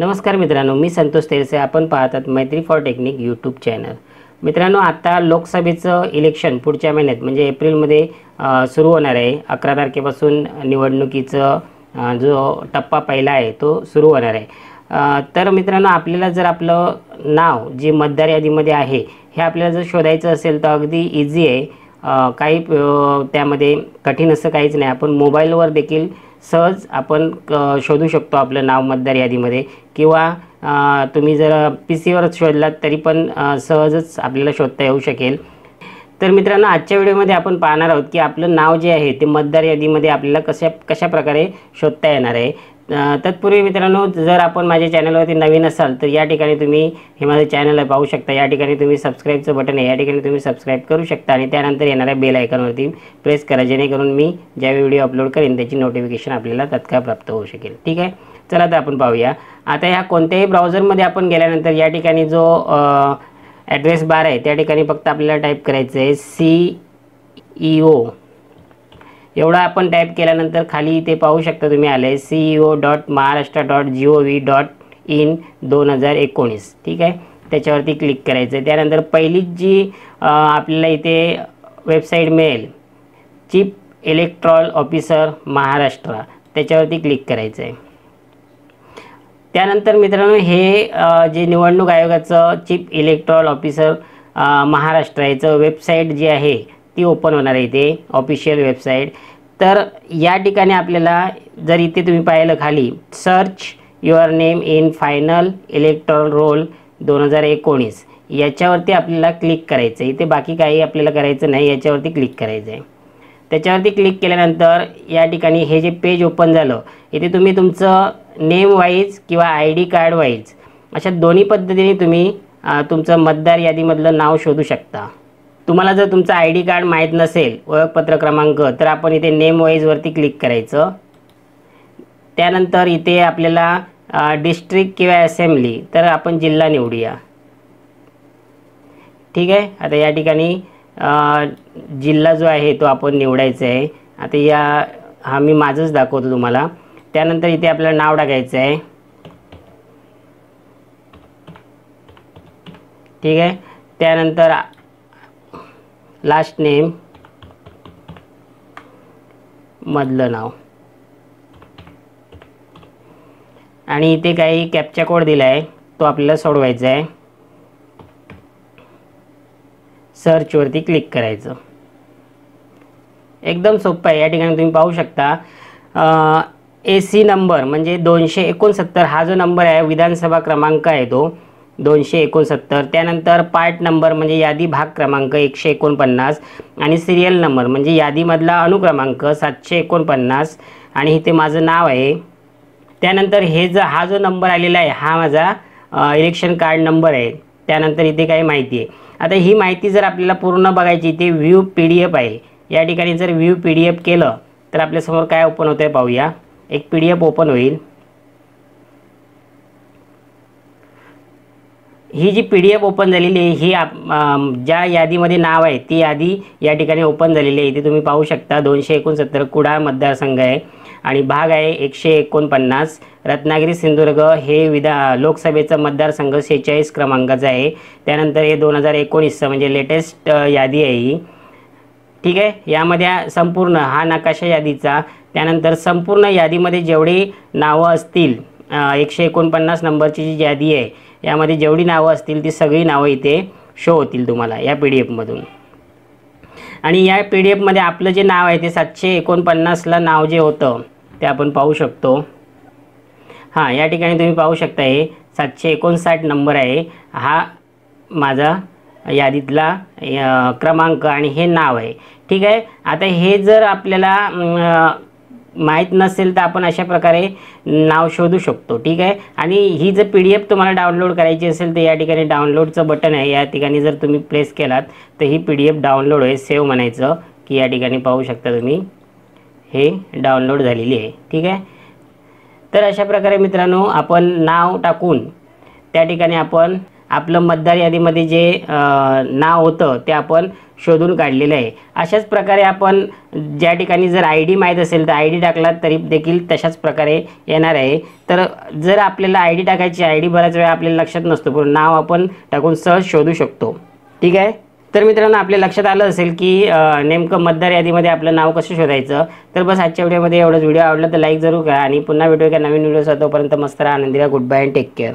नमस्कार मित्रांनो मी संतोष तेरसे आपण पाहतात मैत्री फॉर टेक्निक यूट्यूब चॅनल. मित्रांनो आता लोकसभेचं इलेक्शन पुढच्या महिन्यात म्हणजे एप्रिलमध्ये सुरू होणार आहे. अकरा तारखेपासून निवडणुकीचं जो टप्पा पहिला आहे तो सुरू होणार आहे. तर मित्रांनो आपल्याला जर आपलं नाव जे मतदार यादीमध्ये आहे हे आपल्याला जर शोधायचं असेल तर अगदी इझी आहे. काही त्यामध्ये कठीण असं काहीच नाही. आपण मोबाईलवर देखील सहज आपण क शोधू शकतो आपलं नाव मतदार यादीमध्ये. किंवा तुम्ही जर पी सीवरच शोधलात तरी पण सहजच आपल्याला शोधता येऊ शकेल. तर मित्रांनो आजच्या व्हिडिओमध्ये आपण पाहणार आहोत की आपलं नाव जे आहे ते मतदार यादीमध्ये आपल्याला कशा कशा प्रकारे शोधता येणार आहे. तत्पूर्वी मित्रांनो जर आपण माझ्या चॅनलवरती नवीन असाल तर या ठिकाणी तुम्ही हे माझं चॅनल आहे पाहू शकता. या ठिकाणी तुम्ही सबस्क्राईबचं बटन आहे या ठिकाणी तुम्ही सबस्क्राईब करू शकता आणि त्यानंतर येणाऱ्या बेल आयकॉनवरती प्रेस करा जेणेकरून मी ज्या व्हिडिओ अपलोड करेन त्याची नोटिफिकेशन आपल्याला तत्काळ प्राप्त होऊ शकेल. ठीक आहे? चला तर आपण पाहूया. आता ह्या कोणत्याही ब्राउझरमध्ये आपण गेल्यानंतर या ठिकाणी जो ॲड्रेस बार आहे त्या ठिकाणी फक्त आपल्याला टाईप करायचं आहे सी ई ओ. एवढा आपण टाईप केल्यानंतर खाली इथे पाहू शकता तुम्ही आले C E O dot Maharashtra dot G O V dot in दोन हजार एकोणीस. ठीक आहे? त्याच्यावरती क्लिक करायचं आहे त्यानंतर पहिलीच जी आपल्याला इथे वेबसाईट मिळेल चीफ इलेक्ट्रॉल ऑफिसर महाराष्ट्र त्याच्यावरती क्लिक करायचं आहे त्यानंतर मित्रांनो हे जे निवडणूक आयोगाचं चीफ इलेक्ट्रॉल ऑफिसर महाराष्ट्र याचं वेबसाईट जी आहे ती ओपन होणार आहे इथे ऑफिशियल वेबसाईट तर या ठिकाणी आपल्याला जर इथे तुम्ही पाहिलं खाली search your name in final electoral roll दोन हजार एकोणीस. याच्यावरती आपल्याला क्लिक करायचं आहे इथे बाकी काही आपल्याला करायचं नाही याच्यावरती क्लिक करायचं आहे त्याच्यावरती क्लिक केल्यानंतर या ठिकाणी हे जे पेज ओपन झालं इथे तुम्ही तुमचं नेम वाईज किंवा आय डी कार्ड वाईज अशा दोन्ही पद्धतीने तुम्ही तुमचं मतदार यादीमधलं नाव शोधू शकता. तुम्हाला जर तुमचं आय डी कार्ड माहीत नसेल ओळखपत्र क्रमांक तर आपण इथे नेम वाईजवरती क्लिक करायचं. त्यानंतर इथे आपल्याला डिस्ट्रिक्ट किंवा असेंब्ली तर आपण जिल्हा निवडूया. ठीक आहे? आता या ठिकाणी जिल्हा जो आहे तो आपण निवडायचा आहे. आता या हा मी माझंच दाखवतो तुम्हाला. त्यानंतर इथे आपल्याला नाव टाकायचं आहे. ठीक आहे? त्यानंतर लास्ट नेम मधलं नाव. आणि इथे काही कॅप्चा कोड दिला आहे तो आपल्याला सोडवायचा आहे सर्चवरती क्लिक करायचं. एकदम सोपं आहे. या ठिकाणी तुम्ही पाहू शकता. ए सी नंबर म्हणजे दोनशे एकोणसत्तर हा जो नंबर आहे विधानसभा क्रमांक आहे तो. दोनशे एकोणसत्तर. त्यानंतर पार्ट नंबर म्हणजे यादी भाग क्रमांक एकशे एकोणपन्नास आणि सिरियल नंबर म्हणजे यादीमधला अनुक्रमांक सातशे एकोणपन्नास. आणि इथे माझं नाव आहे. त्यानंतर हे जो हा जो नंबर आलेला आहे हा माझा इलेक्शन कार्ड नंबर आहे. त्यानंतर इथे काही माहिती आहे. आता ही माहिती जर आपल्याला पूर्ण बघायची इथे व्ह्यू पी डी एफ आहे. या ठिकाणी जर व्ह्यू पी डी एफ केलं तर आपल्यासमोर काय ओपन होतं आहे पाहूया. एक पी डी एफ ओपन होईल. ही जी पी डी एफ ओपन झालेली आहे ही आप ज्या यादीमध्ये नाव आहे ती यादी या ठिकाणी ओपन झालेली आहे. इथे तुम्ही पाहू शकता दोनशे एकोणसत्तर कुडाळ मतदारसंघ आहे आणि भाग आहे एकशे एकोणपन्नास. रत्नागिरी सिंधुदुर्ग हे विधा लोकसभेचा मतदारसंघ सेहेचाळीस क्रमांकाचा आहे. त्यानंतर हे दोन हजार एकोणीसचं म्हणजे लेटेस्ट यादी आहे ही. ठीक आहे? यामध्ये संपूर्ण हा नकाशा यादीचा. त्यानंतर संपूर्ण यादीमध्ये जेवढी नावं असतील एकशे एकोणपन्नास नंबरची जी यादी आहे यामध्ये जेवढी नावं असतील ती सगळी नावं इथे शो होतील तुम्हाला या पी डी एफमधून आणि या पी डी एफमध्ये आपलं जे नाव आहे ते सातशे एकोणपन्नासला नाव जे होतं ते आपण पाहू शकतो. हां या ठिकाणी तुम्ही पाहू शकता हे सातशे एकोणसाठ नंबर आहे. हा माझा यादीतला क्रमांक आणि हे नाव आहे. ठीक आहे? आता हे जर आपल्याला माहीत नसेल तर आपण अशा प्रकारे नाव शोधू शकतो ठीक आहे? आणि ही जर पी डी एफ तुम्हाला डाउनलोड करायची असेल तर या ठिकाणी डाउनलोडचं बटन आहे. या ठिकाणी जर तुम्ही प्लेस केलात तर ही पी डी एफ डाउनलोड आहे सेव्ह म्हणायचं की या ठिकाणी पाहू शकता तुम्ही. हे डाउनलोड झालेली आहे ठीक आहे? तर अशा प्रकारे मित्रांनो आपण नाव टाकून त्या ठिकाणी आपण आपलं मतदार यादीमध्ये जे नाव होतं ते आपण शोधून काढलेलं आहे. अशाच प्रकारे आपण ज्या ठिकाणी जर आय डी माहीत असेल तर आय डी टाकला तरी देखील तशाच प्रकारे येणार आहे. तर जर आपल्याला आय डी टाकायची आय डी बऱ्याच वेळा आपल्याला लक्षात नसतो पण नाव आपण टाकून सहज शोधू शकतो. ठीक आहे? तर मित्रांनो आपल्या लक्षात आलं असेल की नेमकं मतदार यादीमध्ये आपलं नाव कसं शोधायचं? तर बस आजच्या व्हिडिओमध्ये एवढंच. व्हिडिओ आवडला तर लाईक जरूर करा आणि पुन्हा भेटूया एका नवीन व्हिडिओ तोपर्यंत मस्त राहा आनंदी good bye and take care